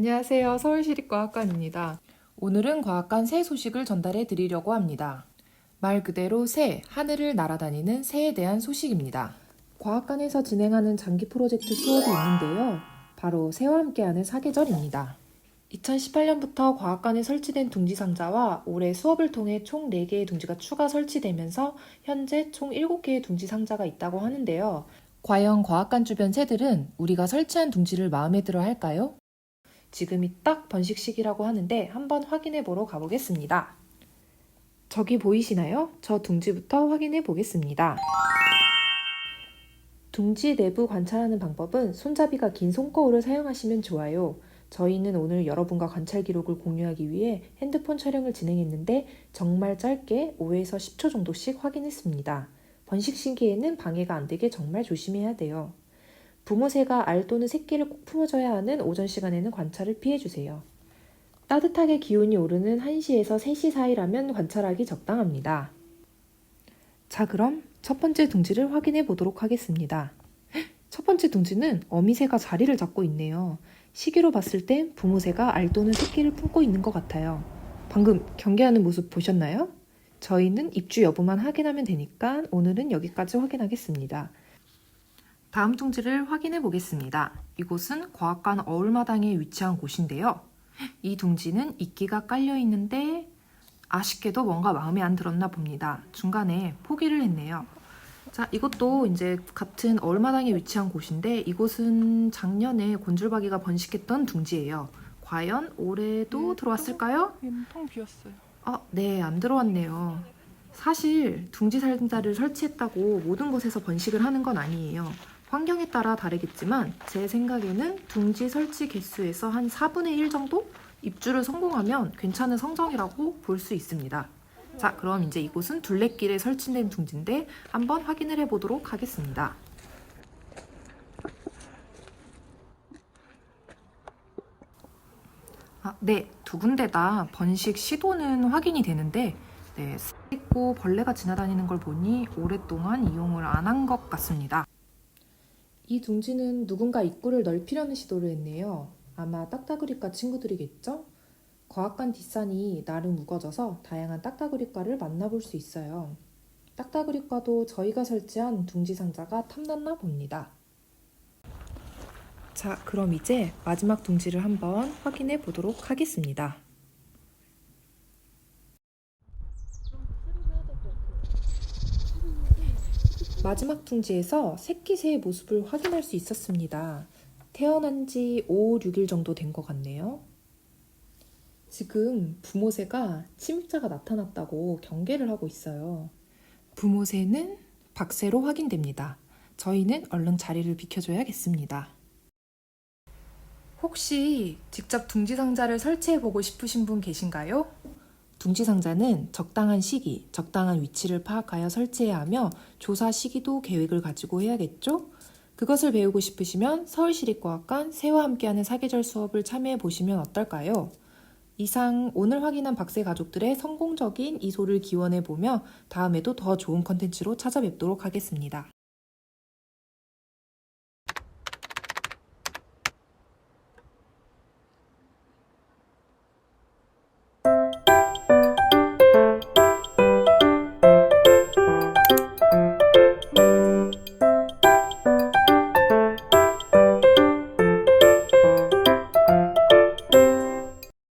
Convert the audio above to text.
안녕하세요. 서울시립과학관입니다. 오늘은 과학관 새 소식을 전달해 드리려고 합니다. 말 그대로 새, 하늘을 날아다니는 새에 대한 소식입니다. 과학관에서 진행하는 장기 프로젝트 수업이 있는데요. 바로 새와 함께하는 사계절입니다. 2018년부터 과학관에 설치된 둥지 상자와 올해 수업을 통해 총 4개의 둥지가 추가 설치되면서 현재 총 7개의 둥지 상자가 있다고 하는데요. 과연 과학관 주변 새들은 우리가 설치한 둥지를 마음에 들어 할까요? 지금이 딱 번식 시기라고 하는데 한번 확인해 보러 가보겠습니다. 저기 보이시나요? 저 둥지부터 확인해 보겠습니다. 둥지 내부 관찰하는 방법은 손잡이가 긴 손거울을 사용하시면 좋아요. 저희는 오늘 여러분과 관찰 기록을 공유하기 위해 핸드폰 촬영을 진행했는데 정말 짧게 5에서 10초 정도씩 확인했습니다. 번식 시기에는 방해가 안 되게 정말 조심해야 돼요. 부모새가 알 또는 새끼를 꼭 품어줘야 하는 오전 시간에는 관찰을 피해주세요. 따뜻하게 기온이 오르는 1시에서 3시 사이라면 관찰하기 적당합니다. 자, 그럼 첫 번째 둥지를 확인해 보도록 하겠습니다. 첫 번째 둥지는 어미새가 자리를 잡고 있네요. 시기로 봤을 땐 부모새가 알 또는 새끼를 품고 있는 것 같아요. 방금 경계하는 모습 보셨나요? 저희는 입주 여부만 확인하면 되니까 오늘은 여기까지 확인하겠습니다. 다음 둥지를 확인해 보겠습니다. 이곳은 과학관 어울마당에 위치한 곳인데요. 이 둥지는 이끼가 깔려 있는데 아쉽게도 뭔가 마음에 안 들었나 봅니다. 중간에 포기를 했네요. 자, 이것도 이제 같은 어울마당에 위치한 곳인데 이곳은 작년에 곤줄박이가 번식했던 둥지예요. 과연 올해도 들어왔을까요? 얘는 텅 비었어요. 아, 네, 안 들어왔네요. 사실 둥지 살자를 설치했다고 모든 곳에서 번식을 하는 건 아니에요. 환경에 따라 다르겠지만 제 생각에는 둥지 설치 개수에서 한 4분의 1 정도 입주를 성공하면 괜찮은 성적이라고 볼 수 있습니다. 자, 그럼 이제 이곳은 둘레길에 설치된 둥지인데 한번 확인을 해보도록 하겠습니다. 아, 네, 두 군데 다 번식 시도는 확인이 되는데 네, 있고 벌레가 지나다니는 걸 보니 오랫동안 이용을 안 한 것 같습니다. 이 둥지는 누군가 입구를 넓히려는 시도를 했네요. 아마 딱따구리과 친구들이겠죠? 과학관 뒷산이 나름 우거져서 다양한 딱따구리과를 만나볼 수 있어요. 딱따구리과도 저희가 설치한 둥지 상자가 탐났나 봅니다. 자, 그럼 이제 마지막 둥지를 한번 확인해 보도록 하겠습니다. 마지막 둥지에서 새끼 새의 모습을 확인할 수 있었습니다. 태어난 지 5, 6일 정도 된 것 같네요. 지금 부모새가 침입자가 나타났다고 경계를 하고 있어요. 부모새는 박새로 확인됩니다. 저희는 얼른 자리를 비켜줘야겠습니다. 혹시 직접 둥지 상자를 설치해 보고 싶으신 분 계신가요? 둥지 상자는 적당한 시기, 적당한 위치를 파악하여 설치해야 하며 조사 시기도 계획을 가지고 해야겠죠? 그것을 배우고 싶으시면 서울시립과학관 새와 함께하는 사계절 수업을 참여해 보시면 어떨까요? 이상 오늘 확인한 박새 가족들의 성공적인 이소를 기원해 보며 다음에도 더 좋은 컨텐츠로 찾아뵙도록 하겠습니다.